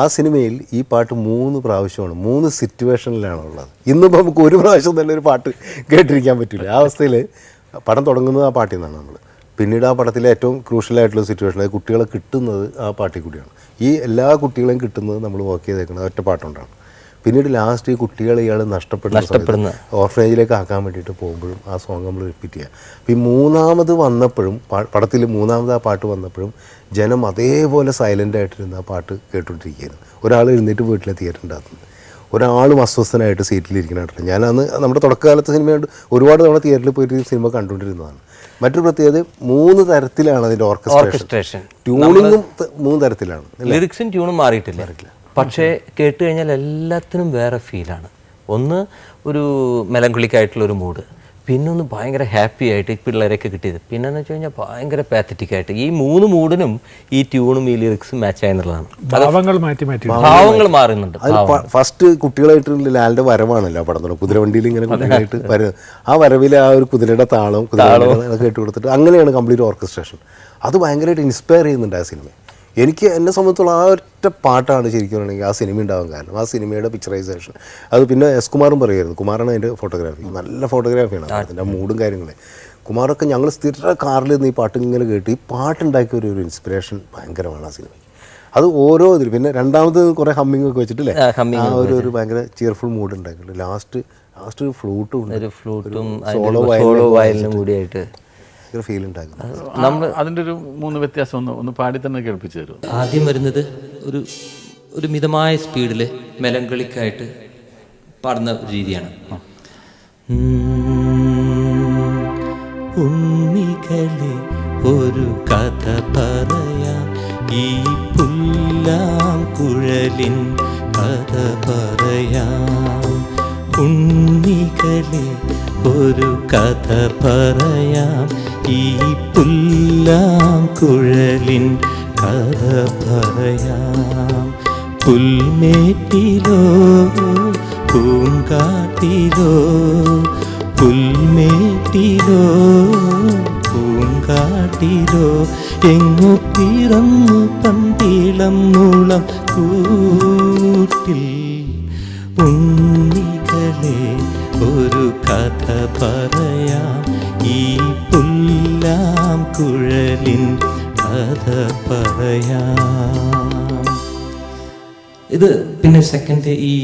ആ സിനിമയിൽ ഈ പാട്ട് മൂന്ന് പ്രാവശ്യമാണ് മൂന്ന് സിറ്റുവേഷനിലാണ് ഉള്ളത്. ഇന്നിപ്പോൾ നമുക്ക് ഒരു പ്രാവശ്യം തന്നെ ഒരു പാട്ട് കേട്ടിരിക്കാൻ പറ്റില്ല. ആ അവസ്ഥയിൽ പടം തുടങ്ങുന്നത് ആ പാട്ടിൽ നിന്നാണ് നമ്മൾ പിന്നീട് ആ പടത്തിലെ ഏറ്റവും ക്രൂഷ്യലായിട്ടുള്ള സിറ്റുവേഷൻ അതായത് കുട്ടികളെ കിട്ടുന്നത് ആ പാട്ടിൽ കൂടിയാണ്. ഈ എല്ലാ കുട്ടികളെയും കിട്ടുന്നത് നമ്മൾ വർക്ക് ചെയ്തേക്കുന്നത് ഒറ്റ പാട്ടുകൊണ്ടാണ്. പിന്നീട് ലാസ്റ്റ് ഈ കുട്ടികളെ ഇയാൾ നഷ്ടപ്പെടുന്ന നഷ്ടപ്പെടുന്ന. ഓർഫനേജിലേക്ക് ആക്കാൻ വേണ്ടിയിട്ട് പോകുമ്പോഴും ആ സോങ് നമ്മൾ റിപ്പീറ്റ് ചെയ്യുക അപ്പം ഈ മൂന്നാമത് വന്നപ്പോഴും പടത്തിൽ മൂന്നാമത് ആ പാട്ട് വന്നപ്പോഴും ജനം അതേപോലെ സൈലന്റ് ആയിട്ടിരുന്ന ആ പാട്ട് കേട്ടുകൊണ്ടിരിക്കുകയായിരുന്നു ഒരാൾ എഴുന്നേറ്റ് വീട്ടിലെ തിയേറ്ററിന്റെ ഒരാളും അസ്വസ്ഥനായിട്ട് സീറ്റിലിരിക്കണായിട്ടില്ല ഞാൻ അന്ന് നമ്മുടെ തുടക്കകാലത്തെ സിനിമയുണ്ട് ഒരുപാട് തവണ തിയേറ്ററിൽ പോയിട്ട് സിനിമ കണ്ടുകൊണ്ടിരുന്നതാണ്. മറ്റൊരു പ്രത്യേകത മൂന്ന് തരത്തിലാണ് അതിന്റെ ഓർക്കസ്ട്രേഷൻ ട്യൂണിങ്ങും മൂന്ന് തരത്തിലാണ് ലിറിക്സും ട്യൂണും മാറിയിട്ടില്ല. പക്ഷേ കേട്ട് കഴിഞ്ഞാൽ എല്ലാത്തിനും വേറെ ഫീലാണ് ഒന്ന് ഒരു മെലങ്കുളിക്കായിട്ടുള്ളൊരു മൂഡ് പിന്നൊന്ന് ഭയങ്കര ഹാപ്പി ആയിട്ട് ഈ പിള്ളേരൊക്കെ കിട്ടിയത്. പിന്നെ എന്ന് വെച്ച് കഴിഞ്ഞാൽ ഭയങ്കര പാത്തറ്റിക് ആയിട്ട്. ഈ മൂന്ന് മൂഡിനും ഈ ട്യൂണും ഈ ലിറിക്സും മാച്ച് ആയെന്നുള്ളതാണ്. ഭാവങ്ങൾ മാറ്റി മാറ്റി. ഭാവങ്ങൾ മാറുന്നുണ്ട്. ഫസ്റ്റ് കുട്ടികളായിട്ട് ലാലിന്റെ വരവാണല്ലോ പടം. കുതിരവണ്ടിയിൽ ഇങ്ങനെ കുട്ടികളായിട്ട് വര ആ വരവിൽ ആ ഒരു കുതിരയുടെ താളം കുതിരവണ്ടിയുടെ കേട്ട് കൊടുത്തിട്ട് അങ്ങനെയാണ് കംപ്ലീറ്റ് ഓർക്കസ്ട്രേഷൻ അത് ഭയങ്കരമായിട്ട് ഇൻസ്പയർ ചെയ്യുന്നുണ്ട് ആ സിനിമ എനിക്ക് എന്നെ സംബന്ധിച്ചുള്ള ആ ഒറ്റ പാട്ടാണ് ശരിക്കും പറയുകയാണെങ്കിൽ ആ സിനിമ ഉണ്ടാവാൻ കാരണം. ആ സിനിമയുടെ പിക്ചറൈസേഷൻ അത് പിന്നെ എസ് കുമാറും പറയുമായിരുന്നു കുമാറാണ് അതിന്റെ ഫോട്ടോഗ്രാഫി നല്ല ഫോട്ടോഗ്രാഫിയാണ് അതിന്റെ മൂഡും കാര്യങ്ങളും. കുമാറൊക്കെ ഞങ്ങൾ സ്ഥിര കാറിൽ നിന്ന് ഈ പാട്ട് ഇങ്ങനെ കേട്ട് ഈ പാട്ടുണ്ടാക്കിയ ഒരു ഒരു ഇൻസ്പിറേഷൻ ഭയങ്കരമാണ് ആ സിനിമയ്ക്ക്. അത് ഓരോ ഇതിൽ പിന്നെ രണ്ടാമത് കുറേ ഹമ്മിങ് ഒക്കെ വെച്ചിട്ടില്ലേ? ആ, ആ ഒരു ഒരു ഭയങ്കര ചിയർഫുൾ മൂഡ് ഉണ്ടാക്കിയിട്ടുണ്ട് ലാസ്റ്റ് ലാസ്റ്റ് ഒരു ഫ്ലൂട്ടും ഒരു ഫ്ലൂട്ടും സോളോ വയലിനും കൂടിയായിട്ട്. ഭയങ്കര ഫീൽ ഉണ്ടാക്കുന്നത് നമ്മൾ അതിന്റെ ഒരു മൂന്ന് വ്യത്യാസം ഒന്ന് ഒന്ന് പാടി തന്നെ കേൾപ്പിച്ചു തരും ആദ്യം വരുന്നത് ഒരു ഒരു മിതമായ സ്പീഡിൽ മെലങ്കളിക്കായിട്ട് പാടുന്ന ഒരു രീതിയാണ്. ഉണ്ണികളെ ഒരു കഥ പറയാം. ഈ പുല്ലാം കുഴലിൻ കഥ പറയാം. ഉണ്ണികളെ ഒരു കഥ പറയാം. ഈ പുല്ലാം കുഴലിൻ കഥ പറയാം. പുൽമേട്ടിലോ പൂങ്കാട്ടിലോ പുൽമേട്ടിലോ പൂങ്കാട്ടിലോ എങ്ങു പിറന്നു പന്തിളം മുളം കൂട്ടിൽ ഉണ്ണികളെ ഒരു കഥ പറയാം. ഈ പുല്ലാം കുഴലിൻ കഥ പറയാം. ഇത് പിന്നെ സെക്കൻഡ് ഈ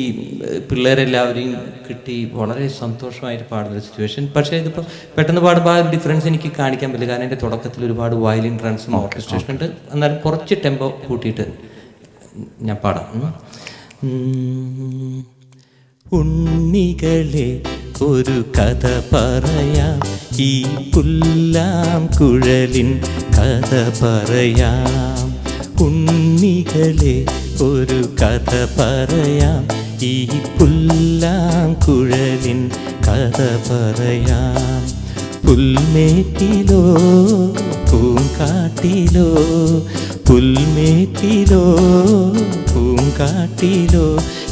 പിള്ളേരെല്ലാവരെയും കിട്ടി. വളരെ സന്തോഷമായിട്ട് പാടുന്ന സിറ്റുവേഷൻ പക്ഷേ ഇതിപ്പോൾ പെട്ടെന്ന് പാടുമ്പോൾ ആ ഒരു ഡിഫറൻസ് എനിക്ക് കാണിക്കാൻ പറ്റില്ല. കാരണം എന്റെ തുടക്കത്തിൽ ഒരുപാട് വയലിൻ റൺസും ഓർക്കസ്ട്രേഷൻ ഉണ്ട്. എന്നാലും കുറച്ച് ടെമ്പോ കൂട്ടിയിട്ട് ഞാൻ പാടാം. ഉണ്ണികളെ ഒരു കഥ പറയാം. ഈ പുല്ലാം കുഴലിൻ കഥ പറയാം. ഉണ്ണികളെ ഒരു കഥ പറയാം. ഈ പുല്ലാം കുഴലിൻ കഥ പറയാം. പുൽമേട്ടിലോ പൂങ്കാട്ടിലോ പുൽമേട്ടിലോ പൂങ്കാട്ടിലോ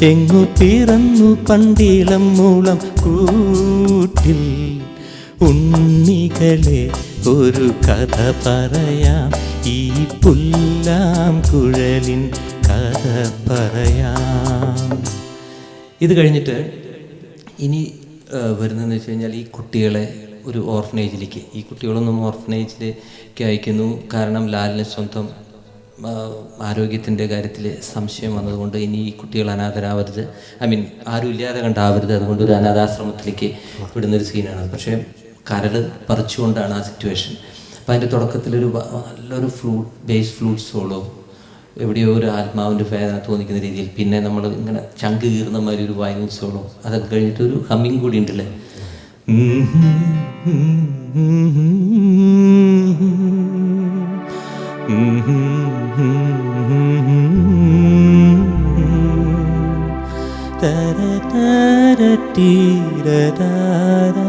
എങ്ങു പിറന്നു പണ്ടിളം മൂളം കൂട്ടിൽ ഉണ്ണികളെ ഒരു കഥ പറയാം. ഈ പുല്ലാം കുഴലിൻ കഥ പറയാം. ഇത് കഴിഞ്ഞിട്ട് ഇനി വരുന്നതെന്ന് വെച്ച് കഴിഞ്ഞാൽ ഈ കുട്ടികളെ ഒരു ഓർഫനേജിലേക്ക് ഈ കുട്ടികളൊന്നും ഓർഫനേജിലേക്ക് അയക്കുന്നു. കാരണം ലാലിന് സ്വന്തം ആരോഗ്യത്തിന്റെ കാര്യത്തിൽ സംശയം വന്നതുകൊണ്ട് ഇനി ഈ കുട്ടികൾ അനാഥരാവരുത് ഐ മീൻ ആരും ഇല്ലാതെ കണ്ടാവരുത് അതുകൊണ്ട് ഒരു അനാഥാശ്രമത്തിലേക്ക് വിടുന്നൊരു സീനാണ് പക്ഷേ കരൾ പറിച്ചുകൊണ്ടാണ് ആ സിറ്റുവേഷൻ അപ്പം അതിന്റെ തുടക്കത്തിലൊരു നല്ലൊരു ഫ്ലൂട്ട് ബേസ് ഫ്ലൂട്ട് സോളോ എവിടെയോ ഒരു ആത്മാവിന്റെ വേദന തോന്നിക്കുന്ന രീതിയിൽ പിന്നെ നമ്മൾ ഇങ്ങനെ ചങ്ക് കീറുന്ന മാതിരി ഒരു വയലിൻ സോളോ അതൊക്കെ കഴിഞ്ഞിട്ട് ഒരു ഹമ്മിങ് കൂടി ഉണ്ടല്ലേ da da da da da